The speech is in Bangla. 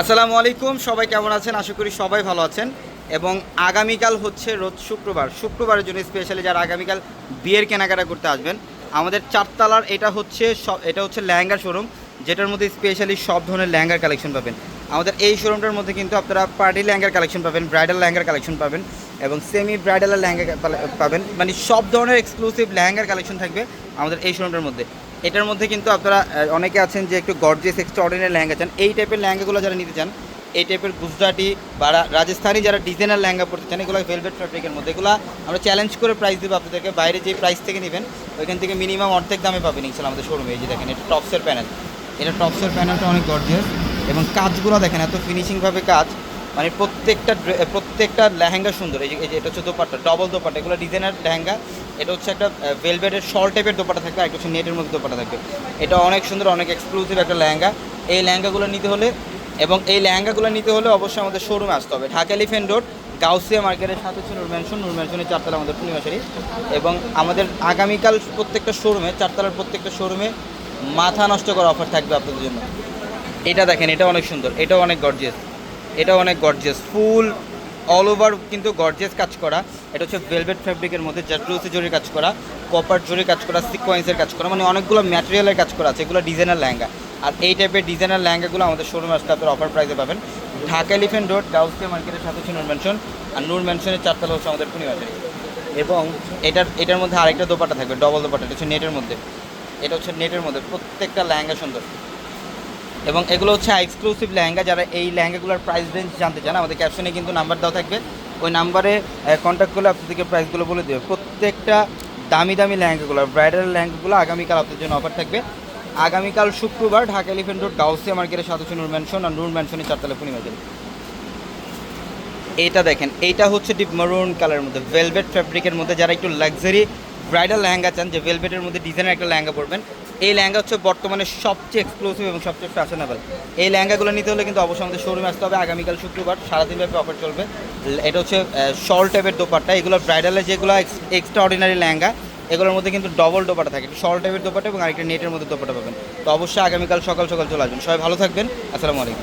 আসসালামু আলাইকুম, সবাই কেমন আছেন? আশা করি সবাই ভালো আছেন। এবং আগামীকাল হচ্ছে রোজ শুক্রবার। শুক্রবারের জন্য স্পেশালি যারা আগামীকাল বিয়ের কেনাকাটা করতে আসবেন, আমাদের চারতলার এটা হচ্ছে সব এটা হচ্ছে লেহেঙ্গার শোরুম যেটার মধ্যে স্পেশালি সব ধরনের লেহেঙ্গার কালেকশন পাবেন। আমাদের এই শোরুমটার মধ্যে কিন্তু আপনারা পার্টি লেহেঙ্গার কালেকশন পাবেন ব্রাইডাল লেহেঙ্গার কালেকশন পাবেন এবং সেমি ব্রাইডাল লেহেঙ্গা পাবেন। মানে সব ধরনের এক্সক্লুসিভ লেহেঙ্গার কালেকশন থাকবে আমাদের এই শোরুমটার মধ্যে। এটার মধ্যে কিন্তু আপনারা অনেকে আছেন যে একটু গর্জিয়াস এক্সট্রা অর্ডিনারি লেহেঙ্গা চান। এই টাইপের লেহেঙ্গাগুলো যারা নিতে চান, এই টাইপের গুজরাটি বা রাজস্থানি যারা ডিজাইনার লেহেঙ্গা পড়তে চান, এগুলো ভেলভেট ফ্যাব্রিকের মধ্যে। এগুলো আমরা চ্যালেঞ্জ করে প্রাইস দেবো আপনাদেরকে। বাইরে যে প্রাইস থেকে নেবেন, ওইখান থেকে মিনিমাম অর্ধেক দামে পাবেন ইনশাল্লাহ আমাদের শোরুমে এই যে দেখেন, এটা টপসের প্যানেল এটা টপসের প্যানেলটা অনেক গর্জিয়াস এবং কাজগুলো দেখেন, এত ফিনিশিংভাবে কাজ। মানে প্রত্যেকটা প্রত্যেকটা লেহেঙ্গা সুন্দর। এই যে এটা হচ্ছে দোপাট্টা ডবল দোপাট্টা। এগুলো ডিজাইনার লেহেঙ্গা। এটা হচ্ছে একটা ভেলভেটের শর্ট টাইপের দোপাট্টা থাকবে একটা হচ্ছে নেটের মধ্যে দোপাট্টা থাকবে। এটা অনেক সুন্দর, অনেক এক্সক্লুসিভ একটা লেহেঙ্গা। এই লেহেঙ্গাগুলো নিতে হলে, এবং এই লেহেঙ্গাগুলো নিতে হলে অবশ্যই আমাদের শোরুমে আসতে হবে। ঢাকা এলিফেন্ট রোড গাউসিয়া মার্কেটের সাথে হচ্ছে নূর ম্যানশন চারতলা আমাদের পূর্ণিমাশারি এবং আমাদের আগামীকাল প্রত্যেকটা শোরুমে চারতলার প্রত্যেকটা শোরুমে মাথা নষ্ট করা অফার থাকবে আপনাদের জন্য। এটা দেখেন, এটা অনেক সুন্দর, এটাও অনেক গর্জিয়াস এটা অনেক গর্জিয়াস ফুল অল ওভার কিন্তু গর্জিয়াস কাজ করা। এটা হচ্ছে ভেলভেট ফ্যাব্রিকের মধ্যে জাটলুসি জরির কাজ করা কপার জরির কাজ করা সিকোয়েন্সের কাজ করা মানে অনেকগুলো ম্যাটেরিয়ালের কাজ করা আছে, এগুলো ডিজাইনার লেহেঙ্গা। আর এই টাইপের ডিজাইনার লেহেঙ্গাগুলো আমাদের শোরুম আসতে আপনার অফার প্রাইসে পাবেন। ঢাকা এলিফেন্ট রোড গাউসিয়া মার্কেটের সাথে হচ্ছে নূর ম্যানশন আর নূর ম্যানশনের চারতলা হচ্ছে আমাদের পূর্ণিমাশারি এবং এটার এটার মধ্যে আরেকটা দোপাটা থাকবে ডবল দোপাটা এটা হচ্ছে নেটের মধ্যে। এটা হচ্ছে নেটের মধ্যে প্রত্যেকটা লেহেঙ্গা সুন্দর। এবং এগুলো হচ্ছে এক্সক্লুসিভ লেহেঙ্গা। যারা এই লেহেঙ্গাগুলোর প্রাইস রেঞ্জ জানতে চান, আমাদের ক্যাপশনে কিন্তু নাম্বার দেওয়া থাকবে। ওই নাম্বারে কন্ট্যাক্ট করলে আপনাদেরকে প্রাইসগুলো বলে দেবে। প্রত্যেকটা দামি দামি লেহেঙ্গাগুলো ব্রাইডাল লেহেঙ্গাগুলো আগামীকাল আপনাদের জন্য অফার থাকবে। আগামীকাল শুক্রবার ঢাকা এলিফেন্ট রোড গাউসিয়া মার্কেটের সাথে নূর ম্যানশন আর নূর ম্যানশনের চারতলা পূর্ণিমাদের এইটা দেখেন, এইটা হচ্ছে ডিপ মারুন কালারের মধ্যে ভেলভেট ফ্যাব্রিকের মধ্যে। যারা একটু লাক্সারি ব্রাইডাল লেহেঙ্গা চান, যে ভেলভেটের মধ্যে ডিজাইনের একটা লেহেঙ্গা পরবেন এই লেহেঙ্গা হচ্ছে বর্তমানে সবচেয়ে এক্সক্লুসিভ এবং সবচেয়ে ফ্যাশনেবল এই লেহেঙ্গাগুলো নিতে হলে কিন্তু অবশ্যই আমাদের শোরুমে আসতে হবে। আগামীকাল শুক্রবার সারাদিন ব্যাপী অফার চলবে। এটা হচ্ছে শল টাইপের দোপাট্টা। এগুলো ব্রাইডালের যেগুলো এক্সট্রা অর্ডিনারি ল্যাঙ্গা এগুলোর মধ্যে কিন্তু ডবল দোপাটা থাকে। শল টাইপের দোপাটা এবং আরেকটা নেটের মধ্যে দোপাটা পাবেন। তো অবশ্যই আগামীকাল সকাল সকাল চলে আসবেন। সবাই ভালো থাকবেন। আসসালামু আলাইকুম।